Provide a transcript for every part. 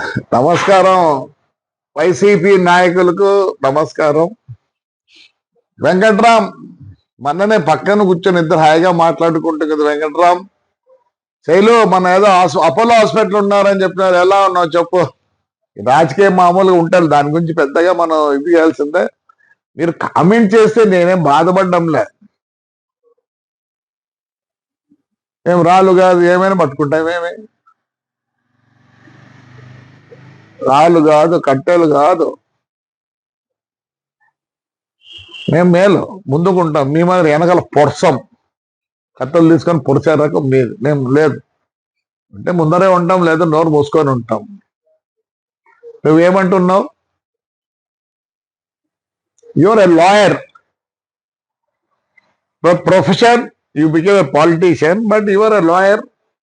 నమస్కారం. వైసీపీ నాయకులకు నమస్కారం. వెంకట్రామ్ మొన్ననే పక్కన కూర్చొని ఇద్దరు హాయిగా మాట్లాడుకుంటుంది కదా వెంకట్రామ్. శైలు మన ఏదో అపోలో హాస్పిటల్ ఉన్నారని చెప్పినారు. ఎలా ఉన్నావు చెప్పు. రాజకీయ మామూలుగా ఉంటారు. దాని గురించి పెద్దగా మనం ఇది చేయాల్సిందే. మీరు కామెంట్ చేస్తే నేనేం బాధపడ్డంలే. ఏం రాళ్ళు కాదు ఏమైనా పట్టుకుంటామేమి రాళ్ళు కాదు కట్టెలు కాదు. మేము మేలు ముందుకుంటాం. మీ మాదిరి వెనకాల పొడసం కట్టెలు తీసుకొని పొడిచే రకం మీరు మేము లేదు. అంటే ముందరే ఉంటాం లేదా నోరు మూసుకొని ఉంటాం. నువ్వేమంటున్నావు your a lawyer profession you became a politician but your a lawyer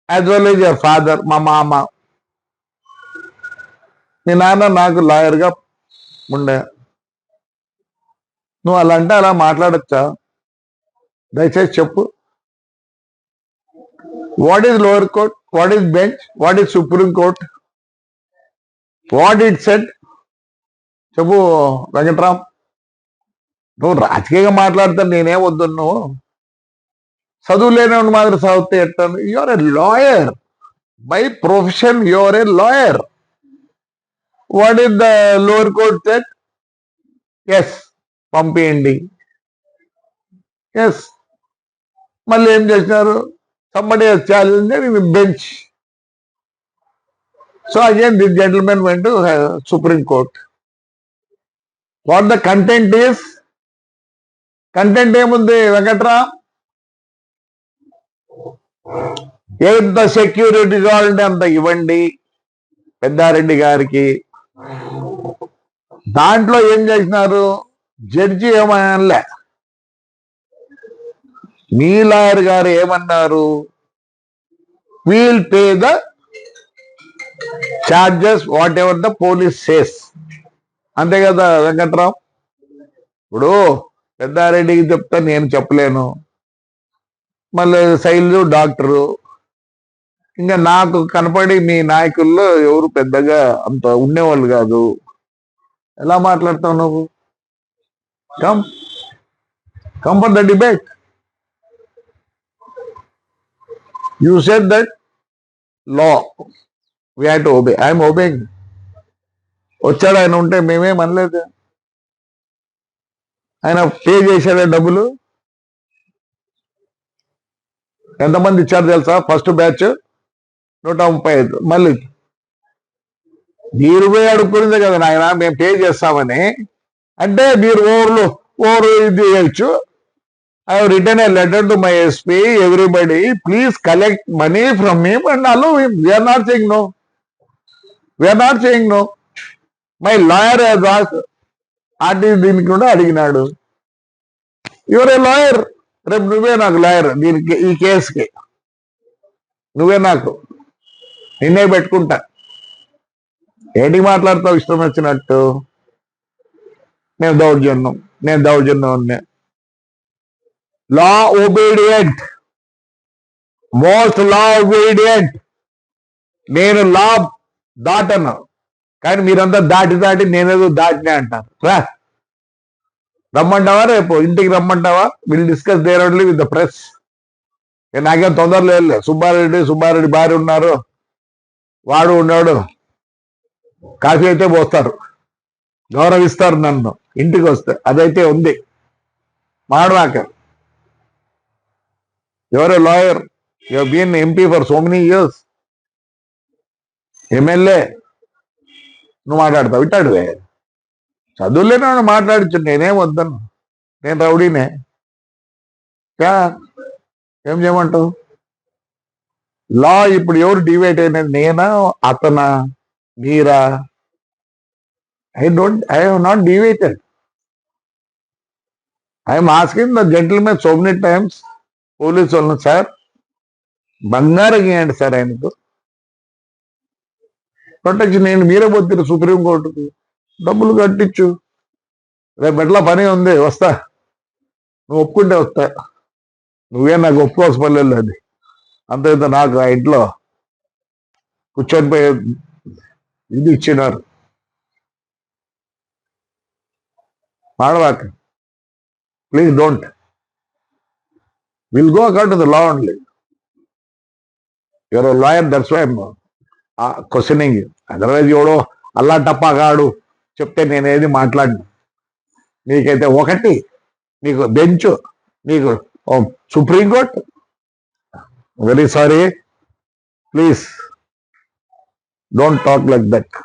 as well as your father మా మామ. మీ నాన్న నాకు లాయర్గా ఉండే. నువ్వు అలా అంటే అలా మాట్లాడచ్చా? దయచేసి చెప్పు. What is lower court what is bench what is supreme court what it set చెప్పు వెంకట్రామ్. నువ్వు రాజకీయంగా మాట్లాడితే నేనేం వద్దు నువ్వు? చదువు లేని మాదిరి చదివితే ఎట్టాను your a lawyer by profession your a lawyer what is the lower court set yes పంపేయండి. Yes మళ్ళీ ఏం చేసినారు? Somebody challenge bench so again this gentlemen వెంట supreme court what the content is content ఏముంది వెంకట్రా? ఎంత సెక్యూరిటీ కావాలంటే అంత ఇవ్వండి పెద్దారెడ్డి గారికి. దాంట్లో ఏం చేసినారు? జడ్జి ఏమనలే. మీ లాయర్ గారు ఏమన్నారు? We'll pay the charges whatever the police says. అంతే కదా వెంకట్రావు? ఇప్పుడు పెద్దారెడ్డికి చెప్తా నేను చెప్పలేను. మళ్ళీ శైలు డాక్టరు ఇంకా నాకు కనపడి మీ నాయకుల్లో ఎవరు పెద్దగా అంత ఉండేవాళ్ళు కాదు. ఎలా మాట్లాడతావు నువ్వు? Come come for the debate you said that law we have to obey I'm obeying వచ్చాడు ఆయన ఉంటే మేమేం అనలేదు. ఆయన పే చేశాడే డబ్బులు. ఎంతమంది ఇచ్చారు తెలుసా? ఫస్ట్ బ్యాచ్ నూట ముప్పై ఐదు. మళ్ళీ మీరు పోయి అడుక్కునేదే కదా నాయన మేము పే చేస్తామని. అంటే మీరు ఓవర్లు ఓవర్ ఇది చేయొచ్చు. I return a letter to my SP everybody please collect money from me and allow we're not చేయింగ్ no we are not చేయింగ్ నో మై లాయర్ ఆర్టీ దీనికి కూడా అడిగినాడు? యువర్ ఏ లాయర్ రేపు నువ్వే నాకు లాయర్ దీనికి ఈ కేసుకి నువ్వే నాకు నిన్నే పెట్టుకుంటా. ఏంటి మాట్లాడతావు ఇష్టం వచ్చినట్టు? నేను దౌర్జన్యం నేను దౌర్జన్యం law obedient most law obedient నేను లా దాటను. కానీ మీరంతా దాటి దాటి నేనేదో దాటినే అంటారు రా. రమ్మంటావా రేపు? ఇంటికి రమ్మంటావా? Will discuss there only with the press నాకేం తొందరలేదు సుబ్బారెడ్డి సుబ్బారెడ్డి భార్య ఉన్నారు. వాడు ఉన్నాడు. కాఫీ అయితే పోస్తారు. గౌరవిస్తారు నన్ను. ఇంటికి వస్తే. అదైతే ఉంది. మాడవాక ఎవరు lawyer you been MP for so many years MLA నువ్వు మాట్లాడతావు. ఇట్టాడువే చదువులేని వాడు మాట్లాడచ్చు. నేనేం వద్దను. నేను రౌడీనే. ఏం చేయమంటావు? లా ఇప్పుడు ఎవరు డివైడ్ అయినది నేనా అతనా మీరా? I don't I have not divided I'm asking the gentlemen so many times police వాళ్ళని సార్ బంగారం ఇవ్వండి సార్ ఆయనకు. ప్రొటెక్షన్ నేను మీరే పోతున్నారు సుప్రీంకోర్టుకు డబ్బులు కట్టించు. రేపు ఎట్లా పని ఉంది వస్తా. నువ్వు ఒప్పుకుంటే వస్తా. నువ్వే నాకు ఒప్పుకోవాల్సి పని లేదు అది. అంత ఇంత నాకు ఆ ఇంట్లో కూర్చొని పోయి ఇది ఇచ్చినారు. మాడవాక. Please don't. Will go account to the law only. Your lawyer that's why questioning otherwise ఎవడో అల్లా టప్పాగాడు చెప్తే నేనేది మాట్లాడిన. నీకైతే ఒకటి నీకు బెంచ్ నీకు supreme court very sorry please don't talk like that